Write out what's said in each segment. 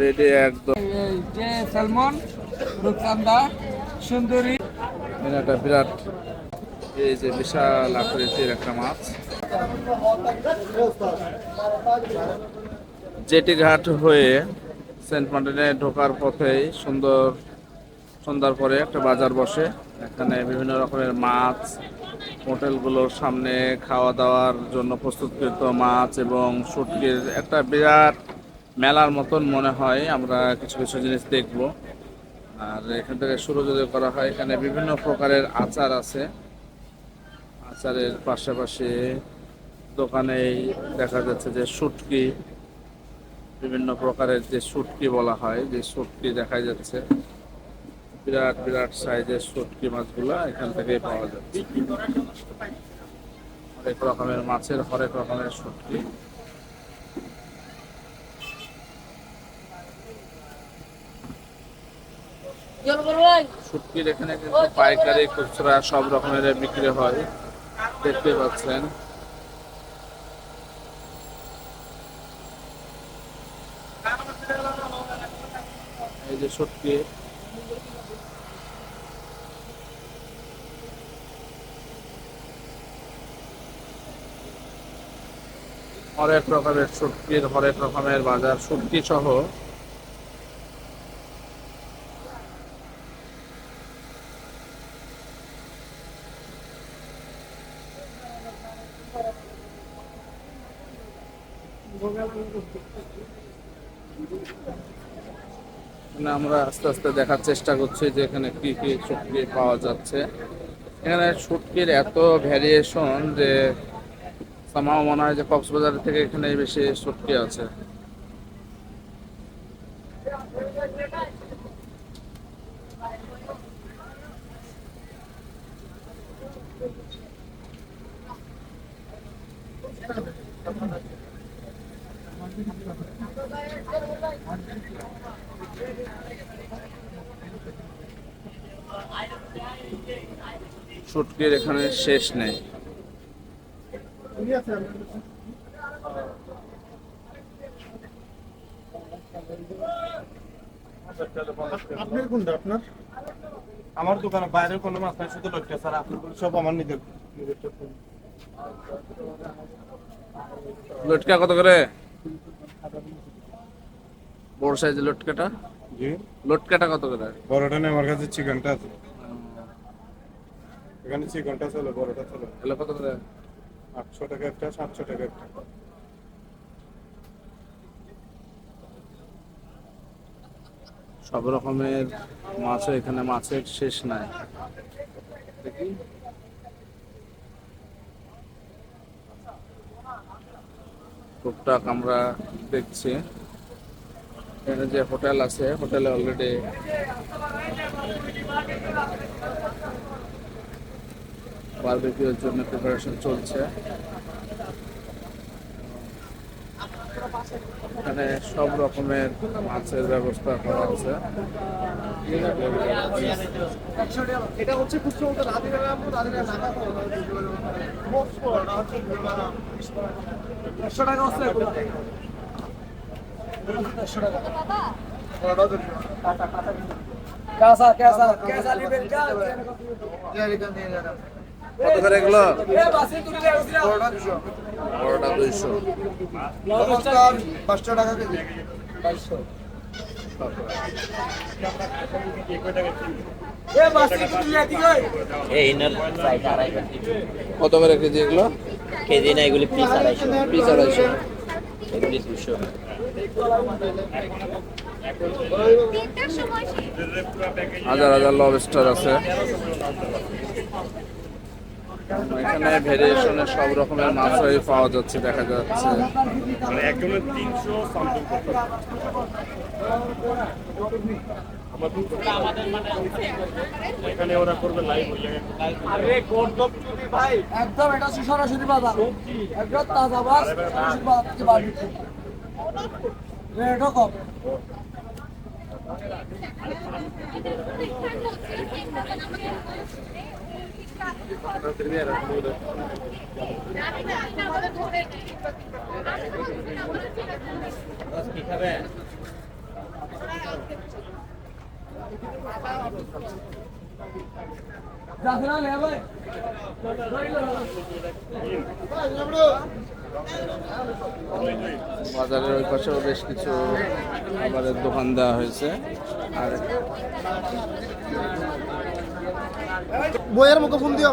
Ready একদম। যে salmon rupchanda সুন্দরী। এটা বিরাট। এই যে বিশাল আকৃতির একটা মাছ। জেটি ঘাট হয়ে সেন্ট মার্টিনে ঢোকার পথেই সুন্দর সন্ধ্যার পরে একটা বাজার বসে। এখানে বিভিন্ন রকমের মাছ হোটেলগুলোর সামনে খাওয়া দাওয়ার জন্য প্রস্তুতকৃত মাছ এবং শুটকির একটা বিরাট মেলার মতন মনে হয়। আমরা কিছু কিছু জিনিস দেখব। আর এখান থেকে শুরু যদি করা হয়, এখানে বিভিন্ন প্রকারের আচার আছে। আচারের পাশাপাশি দোকানেই দেখা যাচ্ছে যে শুটকি বিভিন্ন প্রকারের যে শুটকি বলা হয়, যে শুটকি দেখা যাচ্ছে। বিরাট বিরাট সাইজের শুটকি মাছগুলো এখান থেকেই পাওয়া যাচ্ছে। হরেক রকমের মাছের হরেক রকমের শুটকি শুটকির এখানে কিন্তু পাইকারি খুচরা সব রকমের বিক্রি হয়। দেখতে পাচ্ছেন। এই যে শুটকি হরেক রকমের শুটকির হরেক রকমের বাজার শুটকি সহ আমরা আস্তে আস্তে দেখার চেষ্টা করছি যে এখানে কি কি শুটকি পাওয়া যাচ্ছে। এখানে শুটকির এত ভ্যারিয়েশন যে আমার মনে হয় যে কক্সবাজার থেকে এখানে বেশি শুটকি আছে। শুটকির এখানে শেষ নেই। আপনার কোনটা আপনার? আমার দোকানে বাইরে কোনো মাছ নাই শুধু লক্ষ্য স্যার আপনার সব আমার নিজের লটকা কত করে? বড় সাইজের লটকাটা? জি। লটকাটা কত করে? বড়টা নেই আমার কাছে চিকেনটা আছে। এখানে চিকেনটা চলে বড়টা চলে। এগুলো কত করে? আটশো টাকা একটা, সাতশো টাকা একটা। সব রকমের মাছও এখানে মাছের শেষ নাই। টুকটাক আমরা দেখছি। এখানে যে হোটেল আছে, হোটেলে অলরেডি বারবিকিউর জন্য প্রিপারেশন চলছে এখানে সব রকমের মাছের ব্যবস্থা করা আছে এটা হচ্ছে খুচরো মতো রাধে রাধে একশো টাকা হচ্ছে একশো টাকা कैसा कैसा कैसा लेबल क्या কত করে এগুলো? দুইশো। পাঁচশো টাকা কেজি। কত করে কেজি এগুলো? কেজি না এগুলি পিস আড়াইশো। পিস আড়াইশো। এগুলি দুশো হাজার হাজার লবস্টার আছে। এখানে ভেরিয়েশনের সব রকমের মাছই পাওয়া যাচ্ছে দেখা যাচ্ছে মানে একজনের তিনশো সামথিং এখানে ওরা করবে লাইভ আরে কোন চুরি ভাই একদম এটা সরাসরি বাজার একদম তাজা মাছ সরাসরি বাজার থেকে রেটও কম আমাদের বাজারের ওই পাশেও বেশ কিছু খাবারের দোকান দেওয়া হয়েছে। আর বইয়ের মুখে দিও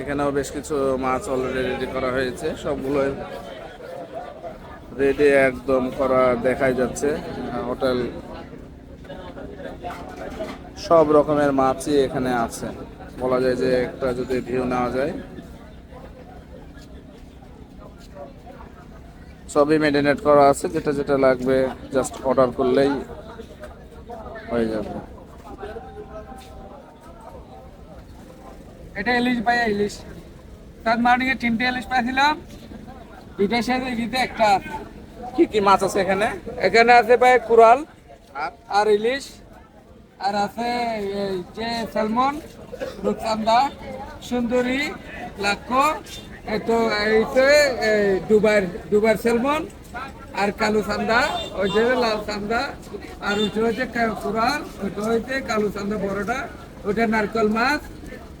এখানেও বেশ কিছু মাছ অলরেডি রেডি করা হয়েছে, সবগুলো রেডি একদম করা দেখাই যাচ্ছে। হোটেল সব রকমের মাছই এখানে আছে। বলা যায় যে একটা যদি ভিউ নেওয়া যায়, সবই মেডিনেট করা আছে, যেটা যেটা লাগবে জাস্ট অর্ডার করলেই হয়ে যাবে। এটা ইলিশ ভাই ইলিশ। তার মর্নিং এ তিনটে ইলিশ পাইছিলাম? দুইটা হয়ে গেছে একটা। কি কি মাছ আছে এখানে? এখানে আছে ভাই কুরাল আর? ইলিশ। আর আছে এই যে স্যালমন রূপচান্দা সুন্দরী লাক্ষ তো এইতে এই দুবার দুবার স্যালমন আর কালো চান্দা। ওই যে লাল চান্দা। আর ওইটা হচ্ছে কুরাল ওইটা হচ্ছে কালো চান্দা বড়টা। ওইটা নারকেল মাছ।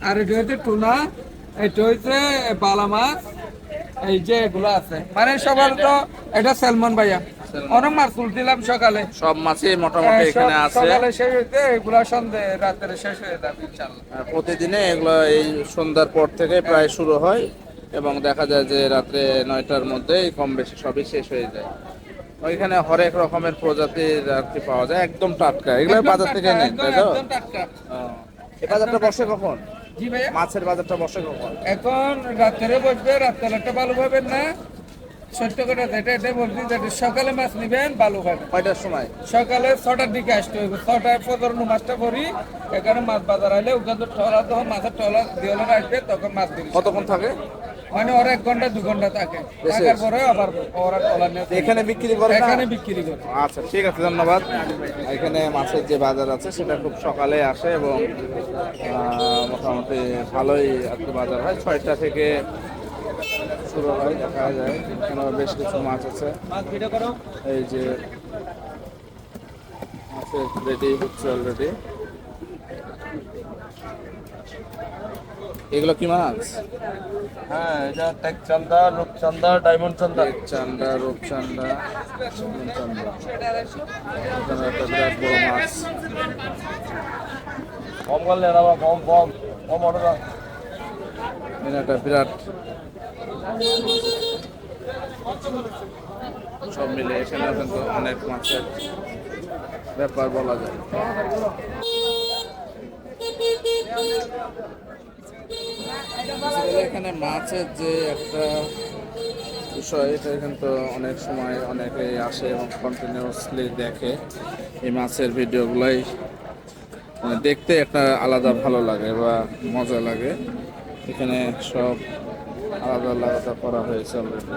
আর এটা হচ্ছে টুনা এটা হচ্ছে বালা মাছ এই যে এগুলো আছে। মানে সবার তো এটা স্যালমন ভাইয়া। অনেক মাছ তুলছিলাম সকালে। সব মাছই মোটামুটি এখানে আছে। সকালে শেষ হইতে এগুলা সন্ধে রাত্রে শেষ হয়ে যাবে ইনশাল্লাহ আর প্রতিদিনে এগুলো এই সন্ধ্যার পর থেকে প্রায় শুরু হয় এবং দেখা যায় যে রাত্রে নয়টার মধ্যেই কম বেশি সবই শেষ হয়ে যায়। ওইখানে হরেক রকমের প্রজাতির আর কি পাওয়া যায় একদম টাটকা। এগুলো বাজার থেকে নেন তাই তো। এই বাজারটা বসে কখন? জি ভাইয়া। মাছের বাজারটা বসে কখন এখন রাত্রে বসবে রাত্রেটা ভালো পাবেন না। সত্য কথা যেটা এটা বলছি যেটা সকালে মাছ নিবেন ভালো পাবেন। কয়টার সময়? সকালে ছটার দিকে আসতে হবে ছটায় পনেরো মাছটা করি। এখানে মাছ বাজার আইলে ওখানে টলা তখন মাছের টলা দিয়ে আসবে তখন মাছ দিবে। কতক্ষণ থাকে? মানে ওরা এক ঘণ্টা দু ঘণ্টা থাকে। থাকার পরে আবার ওরা ট্রলার নিয়ে এখানে বিক্রি করে এখানে বিক্রি করে। আচ্ছা ঠিক আছে ধন্যবাদ। এখানে মাছের যে বাজার আছে সেটা খুব সকালে আসে এবং মোটামুটি ভালোই আর কি বাজার হয়। ছয়টা থেকে শুরু হয় দেখা যায়। এখানে বেশ কিছু মাছ আছে। এই যে মাছের রেডি হচ্ছে অলরেডি এগুলো কি মাছ? হ্যাঁ এটা টেক রূপচান্দা ডায়মন্ড চান্দা। রূপচান্দা বিরাট বড় মাছ। কম করলে কম কম কম অর্ডার বিরাট সব মিলে এখানে কিন্তু অনেক মাছের ব্যাপার বলা যায়। এখানে মাছের যে একটা বিষয়, এটা কিন্তু অনেক সময় অনেকেই আসে এবং কন্টিনিউয়াসলি দেখে। এই মাছের ভিডিওগুলাই মানে দেখতে একটা আলাদা ভালো লাগে বা মজা লাগে। এখানে সব আলাদা আলাদা করা হয়েছে অলরেডি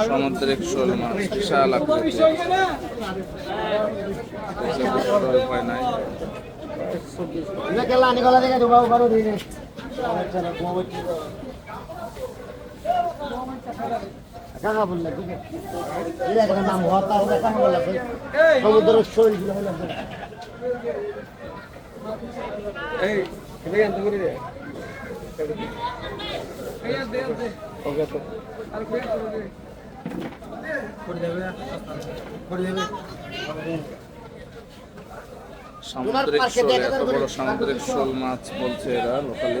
সামুদ্রিক শোল মাছ বিশাল আকৃতি দেখলে বুঝতে উপায় নাই। সমুদ্রের শৈল এই সামুদ্রিক শোল এত বড় সামুদ্রিক শোল মাছ বলছে এরা লোকালি।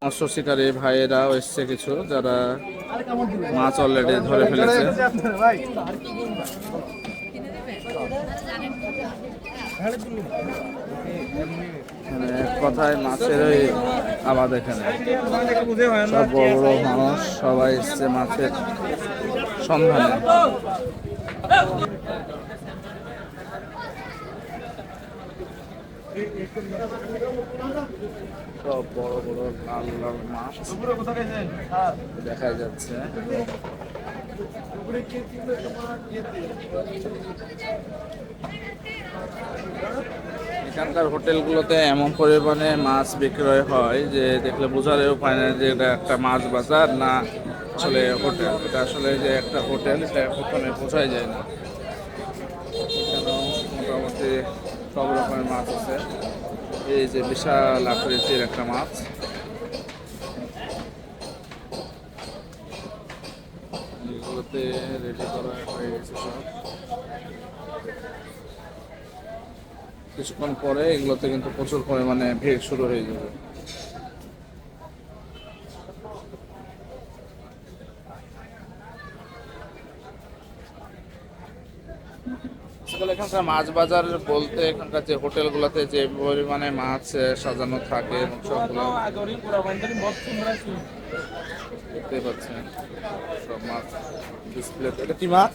মৎস্য শিকারী ভাইয়েরাও এসছে কিছু যারা মাছ অলরেডি ধরে ফেলেছে। মানে কথায় মাছের ওই আবাদ এখানে। সব বড় বড় মানুষ সবাই এসছে মাছের সন্ধানে। সব বড় বড় লাল লাল মাছ দেখা যাচ্ছে। এখানকার হোটেলগুলোতে এমন পরিমাণে মাছ বিক্রয় হয় যে দেখলে বোঝারও উপায় না যে এটা একটা মাছ বাজার না আসলে হোটেল। এটা আসলে যে একটা হোটেল, এটা প্রথমে বোঝাই যায় না। মোটামুটি সব রকমের মাছ আছে। এই যে বিশাল আকৃতির একটা মাছ। এগুলোতে রেডি করা হয়ে গেছে সব। কিছুক্ষণ পরে এগুলোতে কিন্তু প্রচুর পরিমাণে ভিড় শুরু হয়ে যাবে। এখানকার মাছ বাজার বলতে এখানকার যে হোটেল হোটেলগুলোতে যে পরিমাণে মাছ সাজানো থাকে সবগুলো দেখতে পাচ্ছেন সব মাছ ডিসপ্লে এটা কি মাছ?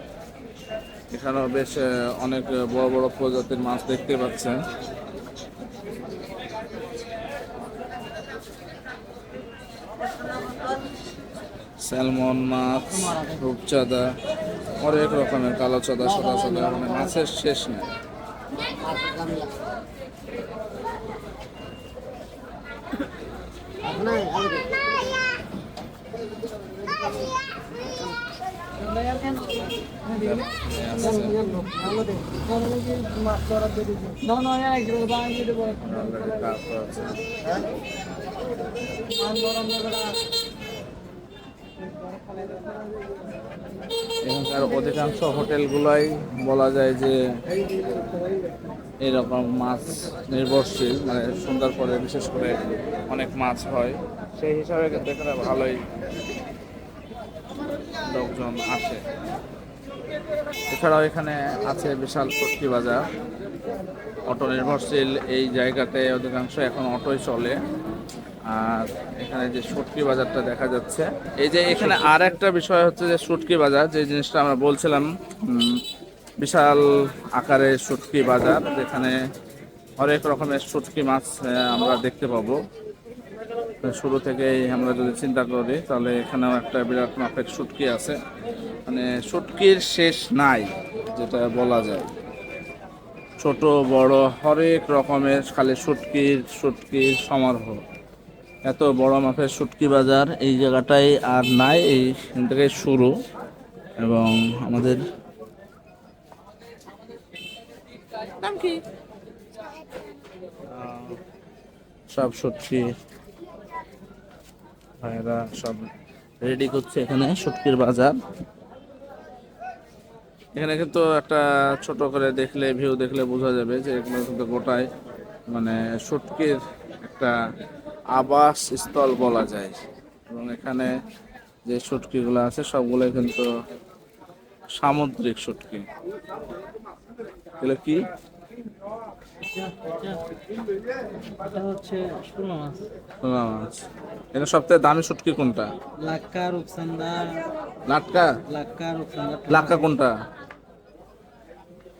এখানেও বেশ অনেক বড় বড় প্রজাতির মাছ দেখতে পাচ্ছেন। স্যালমন মাছ, রূপচাঁদা, অনেক রকমের কালো চাঁদা, সাদা চাঁদা মানে মাছের শেষ নেই। তারপর এখানকার অধিকাংশ হোটেলগুলোই বলা যায় যে এরকম মাছ নির্ভরশীল মানে সুন্দর করে, বিশেষ করে অনেক মাছ হয়। সেই হিসাবে কিন্তু ভালোই লোকজন আসে। এছাড়াও এখানে আছে বিশাল সত্যি বাজার। অটো নির্ভরশীল এই জায়গাতে অধিকাংশ এখন অটোই চলে। আর এখানে যে সুটকি বাজারটা দেখা যাচ্ছে, এই যে এখানে আর একটা বিষয় হচ্ছে যে সুটকি বাজার, যে জিনিসটা আমরা বলছিলাম বিশাল আকারের সুটকি বাজার, যেখানে হরেক রকমের সুটকি মাছ আমরা দেখতে পাবো। শুরু থেকেই আমরা যদি চিন্তা করি, তাহলে এখানেও একটা বিরাট মাপের শুটকি আছে। মানে শুটকির শেষ নাই যেটা বলা যায়। ছোট বড় হরেক রকমের খালি শুটকির শুটকির সমারোহ। এত বড় মাপের শুটকি বাজার এই জায়গাটাই আর নাই এই থেকে শুরু। এবং আমাদের নাম কি? সব শুটকি ভাইরা সব রেডি করছে এখানে শুটকির বাজার। এখানে কিন্তু একটা ছোট করে দেখলে ভিউ দেখলে বোঝা যাবে যে এখানে কিন্তু গোটায় মানে শুটকির একটা আবাস স্থল বলা যায়। এবং এখানে যে শুটকিগুলো আছে সবগুলোই কিন্তু সামুদ্রিক শুটকি এগুলো কি? এটা হচ্ছে মাছ। সোনা মাছ। এটা সবথেকে দামি শুটকি কোনটা? লাক্কা রূপসান্দা। লাটকা লাক্কা রূপসান্দা লাক্কা কোনটা?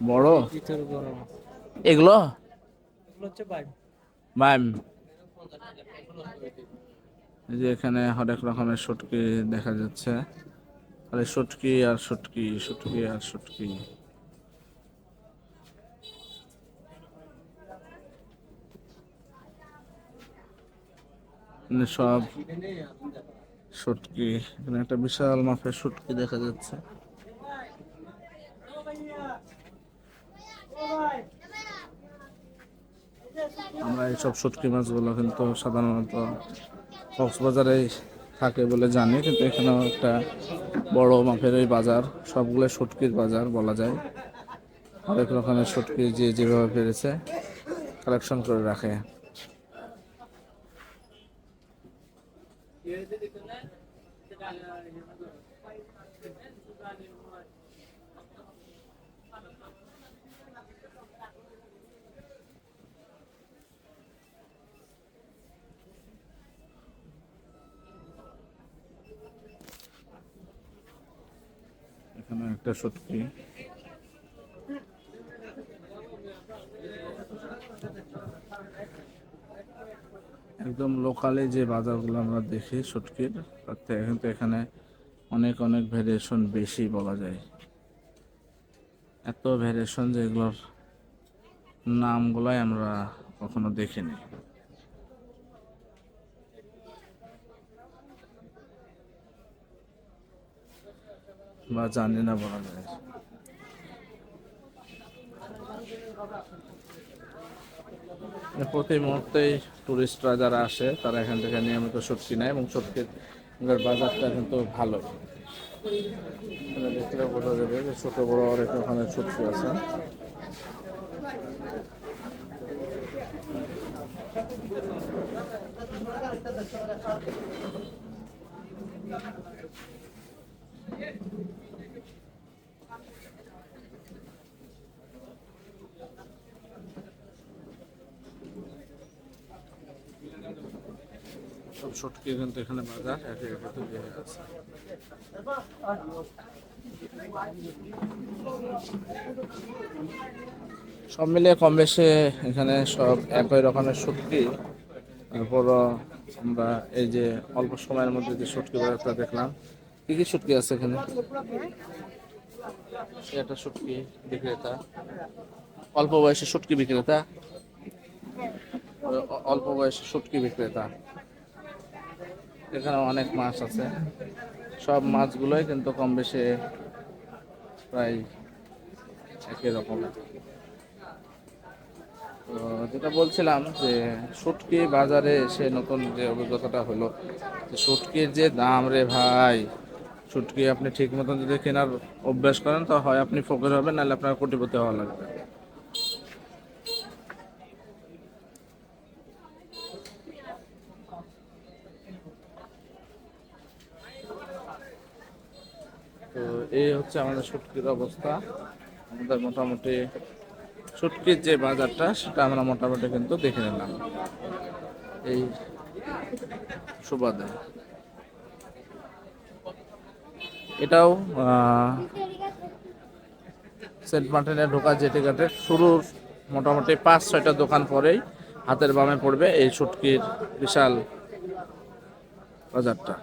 বড়? এগুলো? এই যে এখানে হরেক রকমের শুটকি দেখা যাচ্ছে। আরে শুটকি আর শুটকি শুটকি আর শুটকি সব শুটকি এখানে একটা বিশাল মাপের শুটকি দেখা যাচ্ছে। আমরা এইসব শুটকি মাছগুলো কিন্তু সাধারণত কক্সবাজারে থাকে বলে জানি, কিন্তু এখানেও একটা বড় মাপের এই বাজার, সবগুলো শুটকির বাজার বলা যায়। অনেক রকমের শুটকি যে যেভাবে পেরেছে কালেকশন করে রাখে এখানে একটা শুটকি একদম লোকালে যে বাজারগুলো আমরা দেখি শুটকির তার থেকে কিন্তু এখানে অনেক অনেক ভ্যারিয়েশন বেশি বলা যায়। এত ভ্যারিয়েশন যেগুলোর নামগুলাই আমরা কখনো দেখিনি। বা জানি না বলা যায়। প্রতি মুহূর্তেই টুরিস্টরা যারা আসে, তারা এখান থেকে নিয়মিত সবজি নেয় এবং সবজির বাজারটা কিন্তু ভালো। দেখলে বোঝা যাবে যে ছোট বড় অনেক রকমের সবজি আছে। সব সটকি কিন্তু এখানে বাজার একে একে তৈরি হয়ে আছে সব মিলিয়ে কম বেশি এখানে সব একই রকমের শুটকি তারপর আমরা এই যে অল্প সময়ের মধ্যে যে শুটকি বাজারটা দেখলাম, কি কি শুটকি আছে এখানে? একটা শুটকি বিক্রেতা, অল্প বয়সে শুটকি বিক্রেতা অল্প বয়সে শুটকি বিক্রেতা। এখানে অনেক মাছ আছে। সব মাছগুলোই কিন্তু কম বেশি প্রায় একই রকমের। তো যেটা বলছিলাম যে শুটকি বাজারে এসে নতুন যে অভিজ্ঞতাটা হলো, যে শুটকির যে দাম রে ভাই, শুটকি আপনি ঠিক মতন যদি কেনার অভ্যাস করেন তো হয়, আপনি ফকির হবেন, নাহলে আপনার কোটিপতি হওয়া লাগবে তো এই হচ্ছে আমাদের শুটকির অবস্থা। আমাদের মোটামুটি শুটকির যে বাজারটা, সেটা আমরা মোটামুটি কিন্তু দেখে নিলাম। এই সুবাদে। এটাও সেন্ট মার্টিনে ঢোকা জেটি ঘাটের শুরুর মোটামুটি পাঁচ, ছয়টা দোকান পরেই হাতের বামে পড়বে এই শুটকির বিশাল বাজারটা।